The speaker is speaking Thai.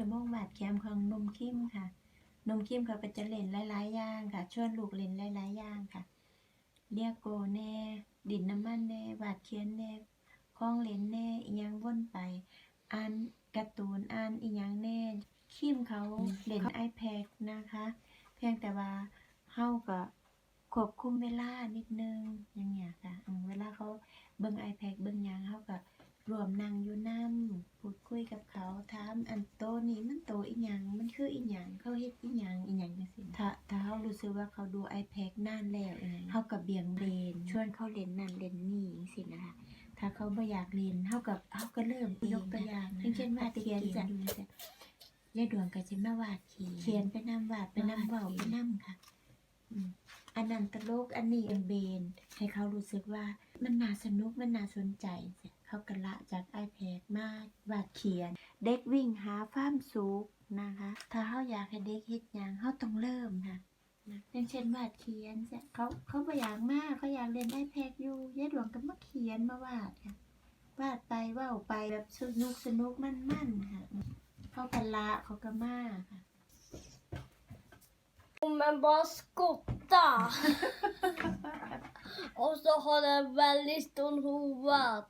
ชั่วโมงวาดแคมของนมคิมค่ะนมคิมเขาก็จะเล่นหลายๆอย่างค่ะ ชวนลูกเล่นหลายๆอย่างค่ะเรียกโกแน่ ดินน้ำมันแน่วาดเขียนแน่คล้องเล่นแน่อีหยังวนไปอ่านการ์ตูนอ่านอีหยังแน่คิมเขาเล่น iPad นะคะ เพียงแต่ว่าเฮาก็ควบคุมเวลานิดนึงอย่างเงี้ยค่ะอืมเวลาเขาเบิ่ง iPad เบิ่งหยังเฮาก็รวมนั่งอยู่นํพูดคุยกับเขาถามอันโต นี้มันโตอีหยังมันคืออีหยังเขาเฮ็ดอีหยังอีหยังจังซี่ถ้าถ้าเฮารู้สึกว่าเขาดู iPad นานแล้วอีหยังเฮาก็เบี่ยงเบนชวนเขาเล่นนั่นเล่นนี่จังซี่นะคะถ้าเขาบ่อยากเรียนเฮากับเฮาก็เริ่มยกตัวอย่างอย่างเช่นวาดเขียนจ้ะยายดวงก็สิมาวาดเขียนเขียนไปนำวาดไปนำเว้าไปนำค่ะอืมอันนั้นตลกอันนี้เอ็นเบนให้เขารู้สึกว่ามันน่าสนุกมันน่าสนใจจ้ะ เขาก็ละจาก iPad มาวาดเขียน เด็กวิ่งหาความสุขนะคะ ถ้าเฮาอยากให้เด็กเฮ็ดหยังเฮาต้องเริ่มค่ะนะอย่างเช่นวาดเขียนเขาเขาบ่อยากมากเขาอยากเรียนไอแพดอยู่ยายดวงก็มาเขียนมาวาดค่ะวาดไปว่าไปแบบสนุกสนุกมันมันค่ะเขากันละเขาก็มากค่ะ Men bara skotta. Och så har den väldigt stor huvud.